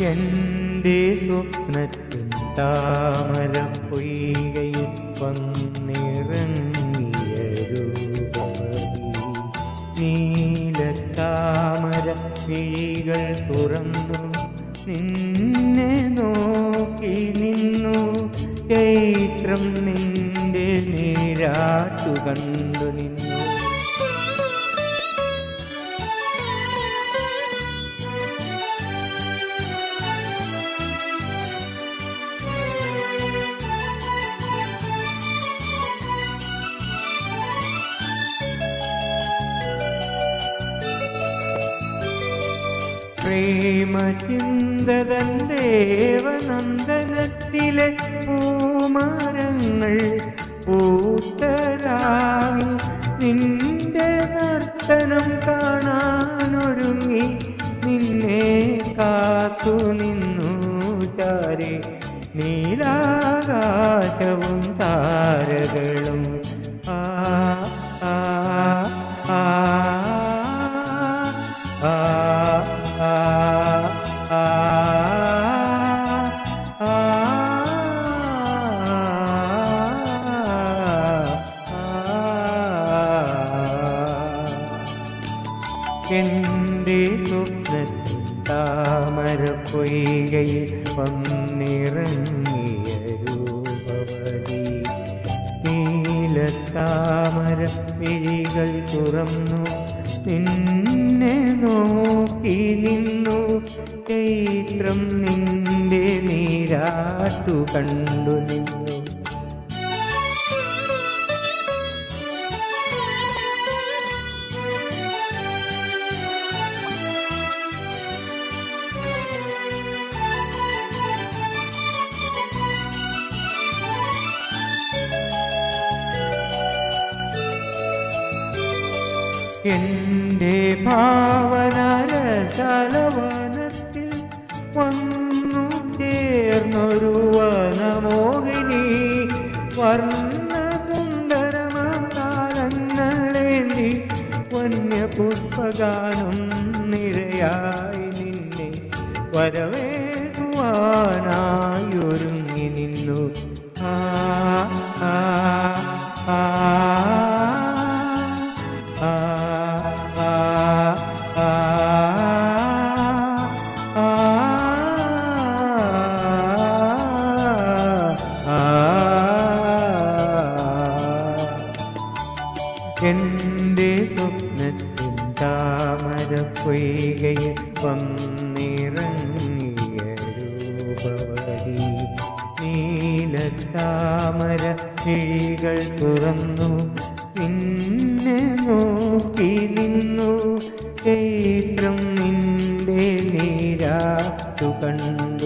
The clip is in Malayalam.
എന്റെ സ്വപ്നത്തിൻ താമര പൊയ്കയിൽ വന്നിറങ്ങിയ രൂപമതി നീലത്താമര വിഴികൾ തുറന്നു. നിന്നെ നോക്കി നിന്നു. ചൈത്രം നിന്റെ നീരാട്ടു കണ്ടു നിന്നു. പ്രേമചിന്തതൻ ദേവനന്ദനത്തിലെ പൂമരങ്ങൾ പൂത്തരാവി നിന്റെ നർത്തനം കാണാനൊരുങ്ങി നിന്നെ കാത്തു നിന്നു ചാരി നീലാകാശവും താരകളും. ആ ആ ആ ആ. എന്റെ സ്വപ്നത്തിൽ താമര പൊയ്കയിൽ വന്നിറങ്ങിയ രൂപവതി. നീലത്താമര വിഴികൾ തുറന്നു. നിന്നെ നോക്കി നിന്നു. ചൈത്രം നിന്റെ നീരാട്ടു കണ്ടു നിന്നു. എന്റെ ഭാവനരസലവനത്തിൽ വന്നു ചേർന്നൊരു വനമോഹിനി. വർണ സുന്ദരമാലങ്ങളേന്തി വന്യപുഷ്പഗാനം നിരയായി നിന്നെ വരവേൽക്കുവാനായൊരുങ്ങി നിന്നു. ആ ആ ആ. എന്റെ സ്വപ്നത്തിൻ താമര പൊയ്കയിൽ വന്നിറങ്ങിയ നീല താമര കിഴികൾ തുറന്നു. പിന്നെ നോക്കി നിന്നു. ചൈത്രം നിന്റെ നീരാത്തു കണ്ണു